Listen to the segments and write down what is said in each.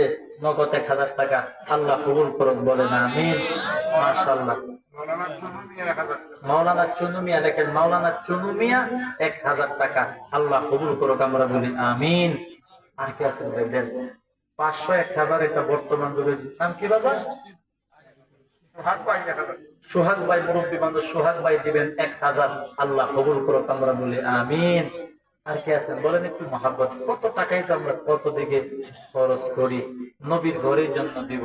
আছে নগদ এক হাজার টাকা আল্লাহ কবুল করুন বলেন আমিন। মাশাল্লাহ মাওলানা চুনু মিয়া দেখেন মাওলানা চুনু মিয়া এক হাজার টাকা আল্লাহ কবুল করুক আমরা বলি আমিন। আর কি আছেন ভাই দেন। পাঁচশো এক হাজার এটা বর্তমান নাম কি বাবা সোহাগ ভাই মুরব্বী বান্ধব সোহাগ ভাই দিবেন এক হাজার। আল্লাহ কবুল করুক আমরা বলি আমিন। আর কি আছেন? বলেন একটু মহাব্বত। কত টাকাই তো আমরা কত দিকে খরচ করি? নবীর ঘরের জন্য দিব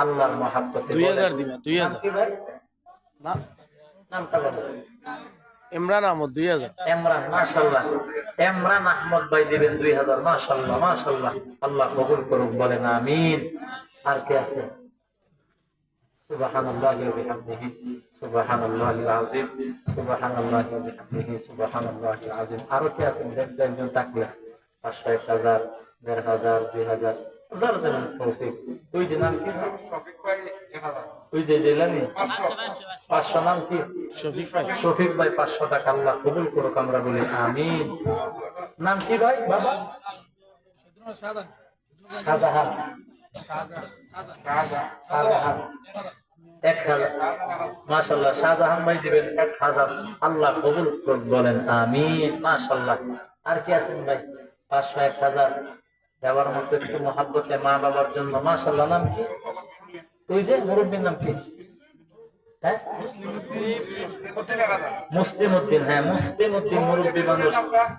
আল্লাহর মহাব্বত দুই হাজার দিবেন, দুই হাজার। নামটা বলো ইমরান আহমদ দুই হাজার। এমরান মাশাল্লাহ এমরান আহমদ ভাই দিবেন দুই হাজার। মাশাল্লাহ মাশাল্লাহ আল্লাহ কবুল করুক বলেন আমিন। আর কে আছে? সুবহানাল্লাহ ওয়া বিহামদিহি সুবহানাল্লাহিল আযীম সুবহানাল্লাহ ওয়া বিহামদিহি সুবহানাল্লাহিল আযীম। আরও কে আছেন দেখবেন একজন থাকলে পাঁচশো এক হাজার দেড় হাজার দুই হাজার। হাজার যেমন তৌফিক তুই যে নাম কি? তুই যে জেলানি পাঁচশো। নাম কি? শফিক ভাই। শফিক ভাই পাঁচশো টাকা আল্লাহ কবুল করুক আমরা বলি আমিন। নাম কি ভাই? বাবা? শাহজাহান দিবেন এক হাজার। আল্লাহ কবুল বলেন মাশাল্লাহ আর কি ভাই? পাঁচশো এক হাজার। মতো মা বাবার জন্য মাশাল্লাহ নাম কি? তুই যে মুরব্বীর নাম কি? হ্যাঁ? মুসলিম উদ্দিন হ্যাঁ মুসলিম উদ্দিন মুরব্বী মানুষ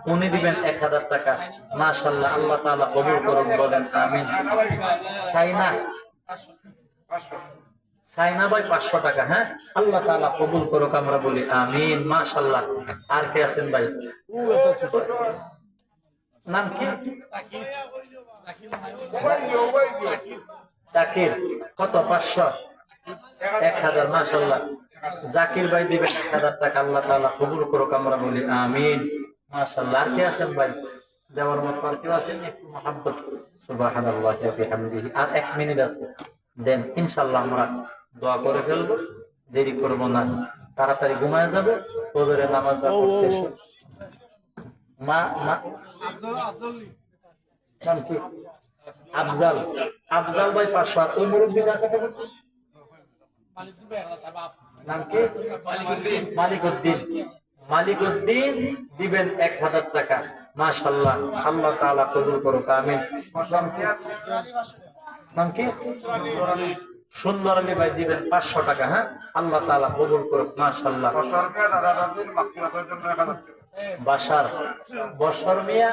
উনি দিবেন এক হাজার টাকা। মাশাল্লাহ আল্লাহ কবুল করুন বলেন আমিন। সাইনা। সাইনা ভাই পাঁচশো টাকা হ্যাঁ? আল্লাহ তাআলা কবুল করুক আমরা বলি আমিন মাশাল্লাহ আর কে আছেন ভাই? নাম কি? কত? পাঁচশো? এক হাজার মাশাল্লাহ জাকির ভাই দিবেন এক হাজার টাকা আল্লাহ তাআলা কবুল করুক আমরা বলি আমিন। মাশাল্লাহ আর কে আছেন ভাই? দেওয়ার মতো আর কেউ আছেন? একটু মহাব্বত। আর এক মিনিট আছে। দেন ইনশাআল্লাহ আমরা দোয়া করে ফেলব। দেরি করব না। তাড়াতাড়ি ঘুমায় যাবে ফজরের নামাজ মা মা। নাম কি? আফজাল। আফজাল ভাই আর ওই মুরব্বী বলছে নাম কি? দিবেন এক হাজার টাকা। আল্লাহ কবুল করুক নাম কি? সুন্দর আলী ভাই দিবেন পাঁচশো টাকা হ্যাঁ? আল্লাহ তাআলা কবুল করুক মাশাল্লাহ বাসার বসর মিয়া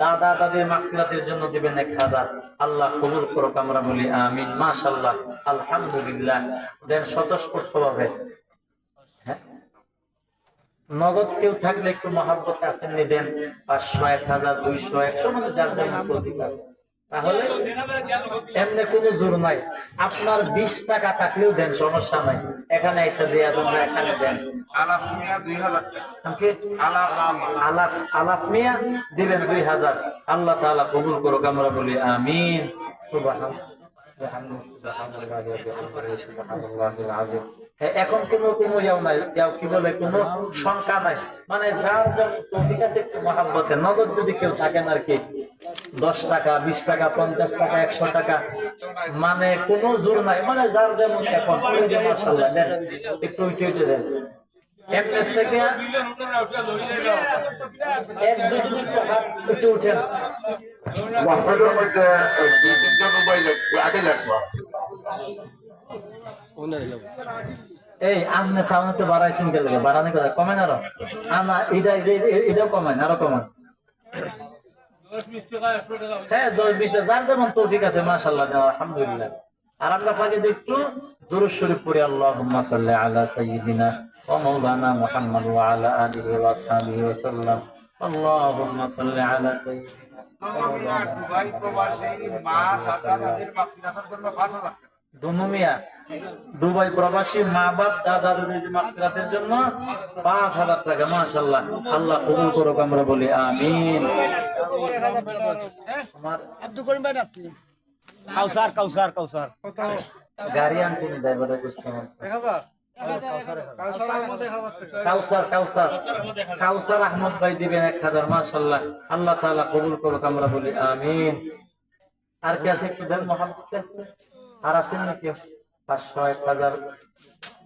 দাদা দাদির মাকলাদের জন্য দিবেন এক হাজার। আল্লাহ কবুল করুক আমরা বলি, আমিন। মাশাল্লাহ আলহামদুলিল্লাহ। দেন স্বতঃস্ফূর্ত ভাবে হ্যাঁ? নগদ কেউ থাকলে একটু মহাব্বত আছেন দেন পাঁচশো, এক হাজার, দুইশো, একশো মানে যার যেমন প্রতীক আছে তাহলে এমনি কোনো জোর নাই। আপনার বিশ টাকা থাকলেও দেন সমস্যা নাই। এখানে এসে জন্য এখানে দেন। আমাকে আলাপ আলাপ। মিয়া দিবেন দুই হাজার। আল্লাহ তাআলা কবুল করুক আমরা বলি আমিন। সুবহান হ্যাঁ, এখন কোনো কোনো ইয়াও নাই। ইয়াও কি বলে কোনো সংখ্যা নাই। মানে যার যেমন তৌফিক আছে একটু মহাব্বতে। নগদ যদি কেউ থাকেন আর কি দশ টাকা বিশ টাকা পঞ্চাশ টাকা একশো টাকা। মানে কোনো জোর নাই। মানে যার যেমন এখন একটু উঠে উঠে দেন। থেকে এক হাত উঠে উঠেন। এই আমনে সামনে তো বাড়াইছেন কে লাগে বাড়ানি কথা। কমেন আরও? আনা এটা- এটাও কমেন আরও কমেন। হ্যাঁ দশ বিশটা যার যেমন তৌফিক আছে মাশাল্লাহ আলহামদুলিল্লাহ। আর আমরা পাকে একটু দুরুদ শরীফ পড়ি আল্লাহুম্মা সাল্লি আলা সাইয়্যিদিনা ওয়া মাওলানা মুহাম্মদ ওয়া আলা আলিহি ওয়া আসহাবিহি ওয়া সাল্লাম। আল্লাহুম্মা সাল্লি আলা সাইয়্যিদিনা। দুবাই দুবাই প্রবাসী মা বাপ দাদা দাদির জন্য পাঁচ হাজার টাকা মাশাল্লাহ আল্লাহ কবুল করুক আমরা বলি আমিন। আব্দুল করিম ভাই আপনি কাউসার কাউসার কাউসার। গাড়ি আনছি নি ড্রাইভারের এক হাজার? কাউসার আহমদ ভাই দিবেন এক হাজার আল্লাহ কবুল করুক আমরা বলি আমিন। আর কি আছে একটু দেন মহাব্বতে আর আছেন নাকি? পাঁচশো এক হাজার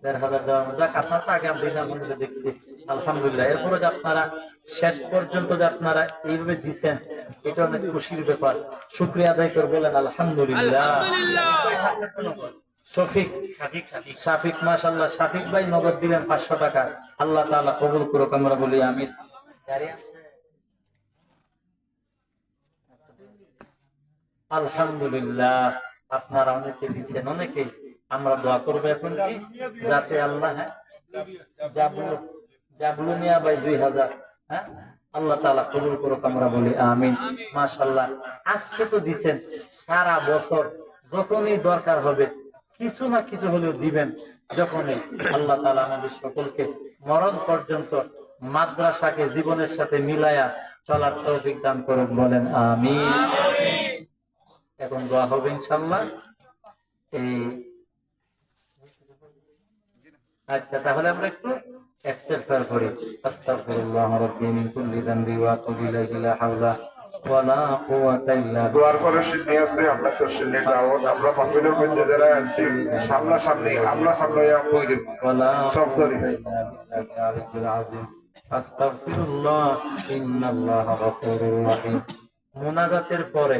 দেড় হাজার দেওয়ার যাক, আপনার তো আগে আমি দিনের দেখছি। আলহামদুলিল্লাহ এরপরে যে আপনারা শেষ পর্যন্ত যে আপনারা এইভাবে দিচ্ছেন এটা অনেক খুশির ব্যাপার। শুক্রিয়া আদায় করে বলেন আলহামদুলিল্লাহ। শফিক শাফিক মাশাল্লাহ শাফিক ভাই নগদ দিলেন পাঁচশো টাকা। আল্লাহ তাআলা কবুল করুক আমরা বলি আমিন। আলহামদুলিল্লাহ আপনারা অনেকে দিচ্ছেন অনেকে আমরা দোয়া করব এখন কি? যাতে আল্লাহ হ্যাঁ? জাবলু জাবলু মিয়া ভাই দুই হাজার হ্যাঁ? আল্লাহ তাআলা কবুল করুক আমরা বলি আমিন। মাশাল্লাহ আজকে তো দিচ্ছেন সারা বছর যখনই দরকার হবে কিছু না কিছু হলেও দিবেন যখনই আল্লাহ তালা আমাদের সকলকে মরণ পর্যন্ত মাদ্রাসাকে জীবনের সাথে মিলায়া চলার তৌফিক দান করুক বলেন আমিন। এখন দোয়া হবে ইনশাল্লাহ এই আচ্ছা তাহলে আমরা একটু ইস্তেগফার করি আস্তাগফিরুল্লাহ রাব্বি মিন কুল্লি যামবি ওয়া আতুবু ইলাইহি লা হাওলা ওয়া লা কুওয়াতা ইল্লা বিল্লাহ দোয়ার পরে সিদ্ধি আছে আমরা তো সিদ্ধি দাওয়াত আমরা মাহফিলের মধ্যে যারা আছি সামনা সামনি আমরা সামনে কইরে ولا সব করি আস্তাগফিরুল্লাহ ইন্নাল্লাহ গফুরুর রহিম মুনাজাতের পরে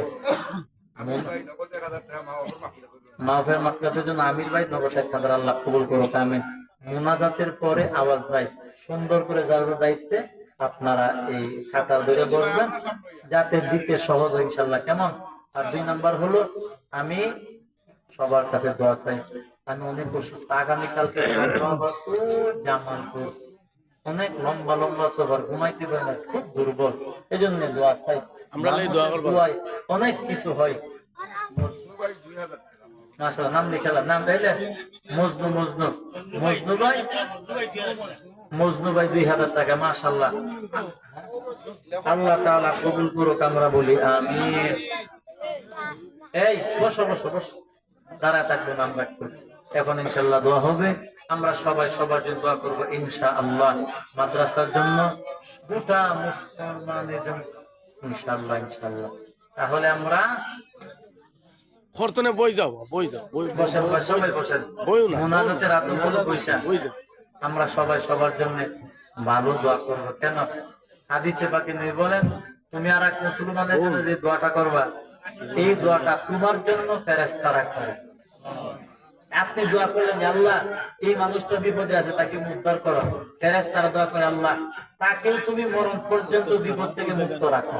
মাহফের মাকলাতের জন্য আমির ভাই নগদ এক হাজার আল্লাহ কবুল করুক আমিন মুনাজাতের পরে আওয়াজ ভাই সুন্দর করে যার দায়িত্বে আপনারা এই খাতা ধরে বসবেন যাতে দিতে সহজ হয় ইনশাল্লাহ কেমন? আর দুই নাম্বার হলো আমি সবার কাছে দোয়া চাই। আমি অনেক অসুস্থ আগামীকালকে জামালপুর অনেক লম্বা লম্বা সফর ঘুমাইতে পারে না খুব দুর্বল। এই জন্য দোয়া চাই। আমরা দোয়া করব। অনেক কিছু হয়। মাশাআল্লাহ, নাম লিখালাম নাম দিলে মজনু মজনু। ভাই? দুই হাজার টাকা, মাশাআল্লাহ। আল্লাহ তাআলা কবুল আমরা বলি এই, বসো বসো বসো। দাঁড়া থাকবে, নাম রাখবে। এখন ইনশাল্লাহ দোয়া হবে। আমরা সবাই সবার জন্য দোয়া করব ইনশা আল্লাহ মাদ্রাসার জন্য গোটা মুসলমানের জন্য। ইনশাল্লাহ ইনশাল্লাহ তাহলে আমরা খরতনে বই যাও বই যাও বই বইও না বই যাও। আমরা সবাই সবার জন্য ভালো দোয়া করব। কেন? হাদিসে বাকি নেই বলেন তুমি আর এক মুসলমানের জন্য যে দোয়াটা করবা এই দোয়াটা তোমার জন্য ফেরেস্তারা করে। আপনি দোয়া করলেন আল্লাহ এই মানুষটা বিপদে আছে তাকে উদ্ধার করো। ফেরেস্তারা দোয়া করে আল্লাহ তাকেও তুমি মরণ পর্যন্ত বিপদ থেকে মুক্ত রাখো।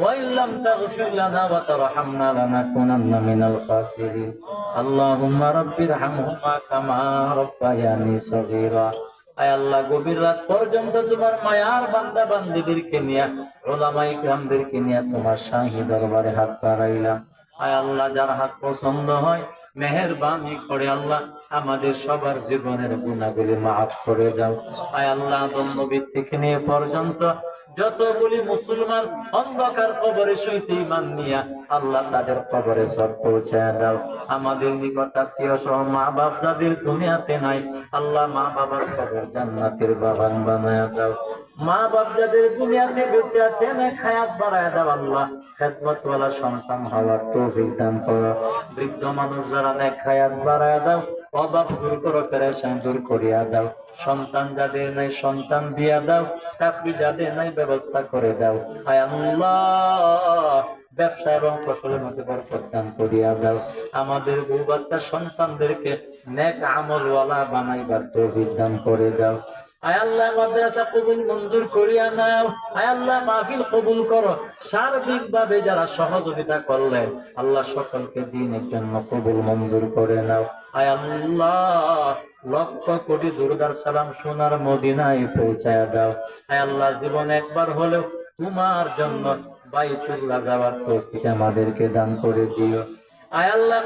وإن لم تغفر لنا وترحمنا لنكونن من الخاسرين اللهم رب ارحمهما كما ربياني صغيرا আয় আল্লাহ গভীর রাত পর্যন্ত তোমার মায়ার বান্দা বান্দিদেরকে নিয়ে ওলামাই গ্রামদেরকে নিয়ে তোমার শাহী দরবারে হাত বাড়াইলাম আয় আল্লাহ যার হাত পছন্দ হয় মেহরবানি করে আল্লাহ আমাদের সবার জীবনের গুণাগুলি মাফ করে দাও আয় আল্লাহ আদম নবীর থেকে নিয়ে পর্যন্ত যতগুলি মুসলমান অন্ধকার কবরে শুয়েছে ইমান নিয়া, আল্লাহ তাদের কবরে সব পৌঁছায় দাও। আমাদের নিকট আত্মীয় সহ মা বাপ যাদের দুনিয়াতে নাই, আল্লাহ মা বাবার কবর জান্নাতের বাগান বানায় দাও। মা বাপ যাদের দুনিয়াতে বেঁচে আছে না খায়াত বাড়ায় দাও আল্লাহ। খেদমতওয়ালা সন্তান হওয়ার করো। বৃদ্ধ মানুষ যারা নেক খায়াত বাড়ায় দাও অভাব দূর করো, পেরেশান দূর করিয়া দাও। সন্তান যাদের নাই, সন্তান দিয়া দাও। চাকরি যাদের নাই, ব্যবস্থা করে দাও। আয় ব্যবসা এবং ফসলের মধ্যে বরকত করিয়া দাও। আমাদের বউ বাচ্চা সন্তানদেরকে নেক আমলওয়ালা বানাইবার তৌফিক দান করে দাও। মাদ্রাসা কবুল মঞ্জুর কবুল সহযোগিতা করলেন, আল্লাহ সকলকে দিনের জন্য কবুল করে নাও। সোনার মদিনায় পৌঁছায় দাও। আয় আল্লাহ, জীবন একবার হলেও তোমার জন্য বাই বাইতুল্লাহ যাওয়ার তৌফিক আমাদেরকে দান করে দিও। আয় আল্লাহ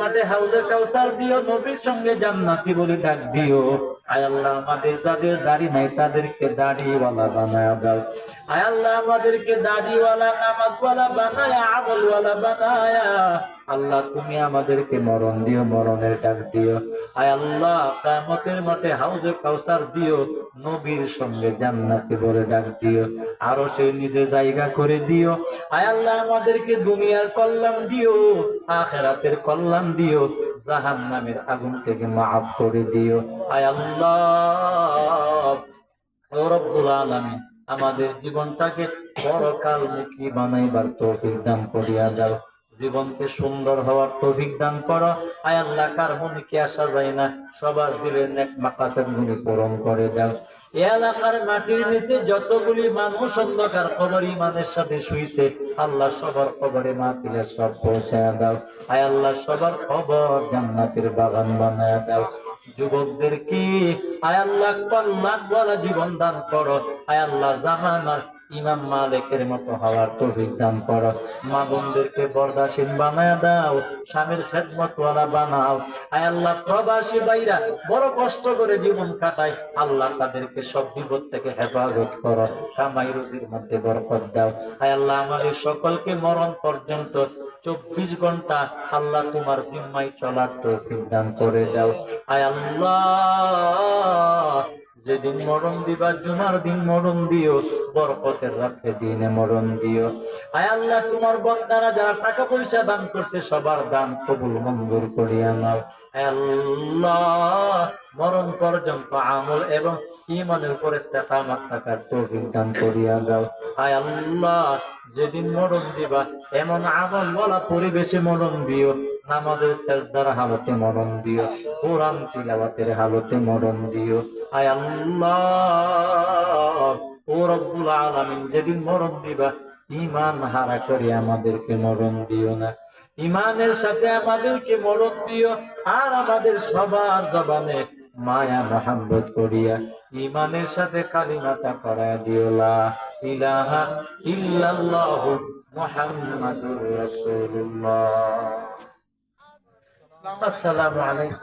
মাঠে হাউজে কাউসার দিও, নবীর সঙ্গে জান্নাতি বলে ডাক দিও। আয় আল্লাহ আমাদের যাদের দাড়ি নাই তাদেরকে দাড়িওয়ালা বানায় দাও। আয় আল্লাহ আমাদেরকে দাড়িওয়ালা, নামাজওয়ালা বানায়, আমলওয়ালা বানায়। আল্লাহ, তুমি আমাদেরকে মরণ দিও, মরণের ডাক দিও। আয় আল্লাহ, কিয়ামতের মাঠে হাউজে কাউসার দিও, নবীর সঙ্গে জান্নাতি বলে ডাক দিও। আরও সে নিজে জায়গা করে দিও। আয় আল্লাহ আমাদেরকে দুনিয়ার কল্যাণ দিও, আখেরাতের কল্যাণ দিও। জাহান নামের আগুন থেকে মাফ করে দিও। আয় আল্লাহ। রব্বুল আলামিন, আমাদের জীবনটাকে পরকালমুখী বানাইবার তৌফিক দান করিয়া দাও। জীবনকে সুন্দর হওয়ার তৌফিক দান করো। আয় আল্লাহ, কার মনে কি আসা যায় না, সবার দিলে নেক মাকাসের গুলি পূরণ করে দাও। এলাকার মাটির নিচে যতগুলি মানুষ অন্ধকার খবর ইমানের সাথে শুইছে, আল্লাহ সবার খবরে মাহফিলের সব পৌঁছায় দাও। আয় আল্লাহ, সবার খবর জান্নাতের বাগান বানায় দাও। যুবকদের কি? আয় আল্লাহ কল্যাণ জীবন দান করো। আয় আল্লাহ, জামানার ইমাম মালিকের মতো হওয়ার তৌফিক দান করো। মা বোনদেরকে বরদাসীন বানায় দাও, স্বামীর খেদমত ওয়ালা বানাও। আয় আল্লাহ, প্রবাসী বাইরা বড় কষ্ট করে জীবন কাটায়। আল্লাহ তাদেরকে সব বিপদ থেকে হেফাজত করো। সামাই রুজির মধ্যে বরকত দাও। আয় আল্লাহ আমাদের সকলকে মরণ পর্যন্ত চব্বিশ ঘণ্টা আল্লাহ তোমার জিম্মাই চলার তৌফিক দান করে দাও। আয় আল্লাহ যেদিন মরণ দিবা, জুমার দিন মরণ দিও, বরকতের রাতে দিনে মরণ দিও। আয় আল্লাহ, তোমার বন্দারা যারা টাকা পয়সা দান করছে, সবার দান কবুল মঞ্জুর করিয়া নাও। আল্লাহ, মরণ পর্যন্ত আমল এবং ইমানের উপরে ইস্তেকামাত থাকার তৌফিক দান করিয়া দাও। আয় আল্লাহ, যেদিন মরণ দিবা, এমন আমল বলা পরিবেশে মরণ দিও। নামাজের সেজদার হালতে মরণ দিও, কোরআন তিলাওয়াতের হালতে মরণ দিও। আয় আল্লাহ, ও রব্বুল আলামিন, যেদিন মরণ দিবা ইমান হারা করে আমাদেরকে মরণ দিও না। ইমানের সাথে আমাদেরকে মরণ দিও, আর আমাদের সবার জবানে মায়া মহাব্বত করিয়া ইমানের সাথে কালিমাতা করায় দিও। ইলাহা ইল্লাল্লাহ মুহাম্মাদুর রাসূলুল্লাহ। আসসালামু আলাইকুম।